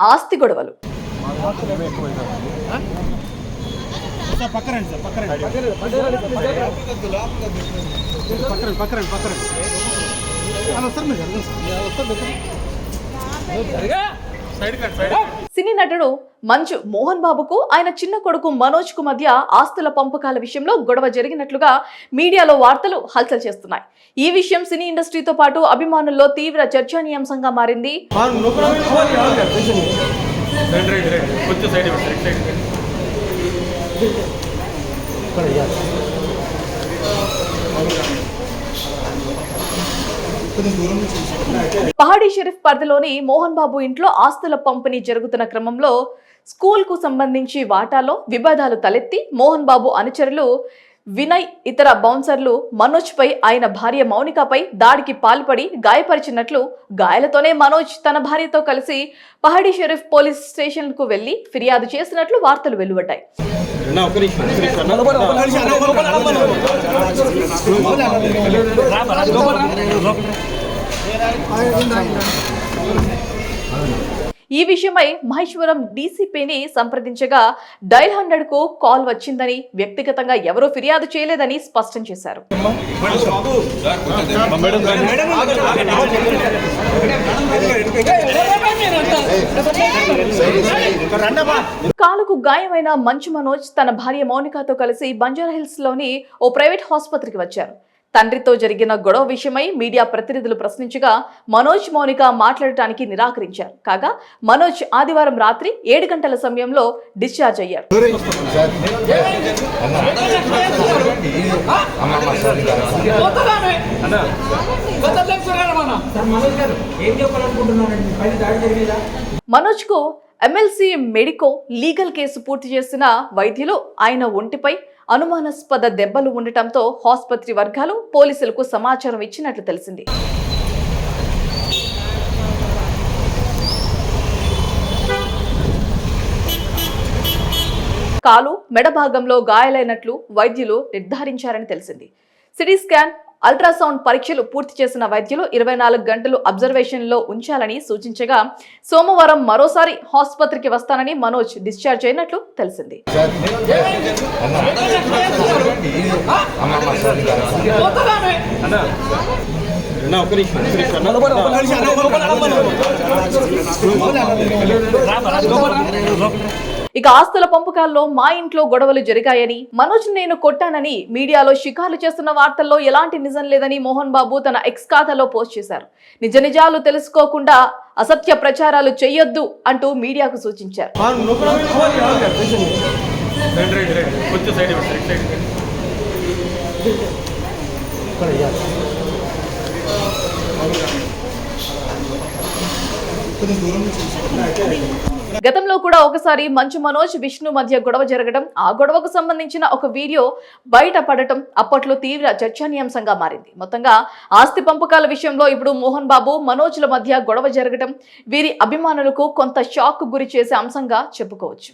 ఆస్తి గొడవలు. సార్ పక్కరండి సైడ్ సైడ్ సినీ నటుడు మంచు మోహన్ బాబుకు ఆయన చిన్న కొడుకు మనోజ్కు మధ్య ఆస్తుల పంపకాల విషయంలో గొడవ జరిగినట్లుగా మీడియాలో వార్తలు హల్చల్ చేస్తున్నాయి. ఈ విషయం సినీ ఇండస్ట్రీతో పాటు అభిమానుల్లో తీవ్ర చర్చనీయాంశంగా మారింది. పహాడీ షరీఫ్ పరిధిలోని మోహన్ బాబు ఇంట్లో ఆస్తుల పంపిణీ జరుగుతున్న క్రమంలో స్కూల్కు సంబంధించి వాటాలో వివాదాలు తలెత్తి మోహన్ బాబు అనుచరులు వినయ్ ఇతర బౌన్సర్లు మనోజ్ పై ఆయన భార్య మౌనికపై దాడికి పాల్పడి గాయపరిచినట్లు గాయాలతోనే మనోజ్ తన భార్యతో కలిసి పహాడీ షరీఫ్ పోలీస్ స్టేషన్కు వెళ్ళి ఫిర్యాదు చేసినట్లు వార్తలు వెలువడ్డాయి. ఈ విషయమై మహేశ్వరం డీసీపీని సంప్రదించగా డైల్ హండ్రెడ్కు కాల్ వచ్చిందని వ్యక్తిగతంగా ఎవరూ ఫిర్యాదు చేయలేదని స్పష్టం చేశారు. కాలుకు గాయమైన మంచు మనోజ్ తన భార్య మౌనికతో కలిసి బంజారాహిల్స్లోని ఓ ప్రైవేట్ ఆసుపత్రికి వచ్చారు. తండ్రితో జరిగిన గొడవ విషయమై మీడియా ప్రతినిధులు ప్రశ్నించగా మనోజ్ మౌనిక మాట్లాడటానికి నిరాకరించారు కాగా మనోజ్ ఆదివారం రాత్రి ఏడు గంటల సమయంలో డిశ్చార్జ్ అయ్యారు మనోజ్కు ఎమ్మెల్సీ మెడికో లీగల్ కేసు పూర్తి చేసిన వైద్యులు ఆయన ఒంటిపై అనుమానాస్పద దెబ్బలు ఉండటంతో ఆసుపత్రి వర్గాలు పోలీసులకు సమాచారం ఇచ్చినట్లు తెలిసింది. కాలు మెడ భాగంలో గాయాలైనట్లు వైద్యులు నిర్ధారించారని తెలిసింది. సిటీ స్కాన్ అల్ట్రాసౌండ్ పరీక్షలు పూర్తి చేసిన వైద్యులు ఇరవై నాలుగు గంటలు అబ్జర్వేషన్లో ఉంచాలని సూచించగా సోమవారం మరోసారి ఆసుపత్రికి వస్తానని మనోజ్ డిశ్చార్జ్ అయినట్లు తెలిసింది. ఇక ఆస్తుల పంపకాల్లో మా ఇంట్లో గొడవలు జరిగాయని మనోజ్ నేను కొట్టానని మీడియాలో షికార్లు చేస్తున్న వార్తల్లో ఎలాంటి నిజం లేదని మోహన్ బాబు తన ఎక్స్ ఖాతాలో పోస్ట్ చేశారు. నిజ నిజాలు తెలుసుకోకుండా అసత్య ప్రచారాలు చేయొద్దు అంటూ మీడియాకు సూచించారు. రండి గతంలో కూడా ఒకసారి మంచు మనోజ్ విష్ణు మధ్య గొడవ జరగడం ఆ గొడవకు సంబంధించిన ఒక వీడియో బయట పడటం అప్పట్లో తీవ్ర చర్చనీయాంశంగా మారింది. మొత్తంగా ఆస్తి పంపకాల విషయంలో ఇప్పుడు మోహన్ బాబు మనోజ్ల మధ్య గొడవ జరగడం వీరి అభిమానులకు కొంత షాక్ గురి చేసే అంశంగా చెప్పుకోవచ్చు.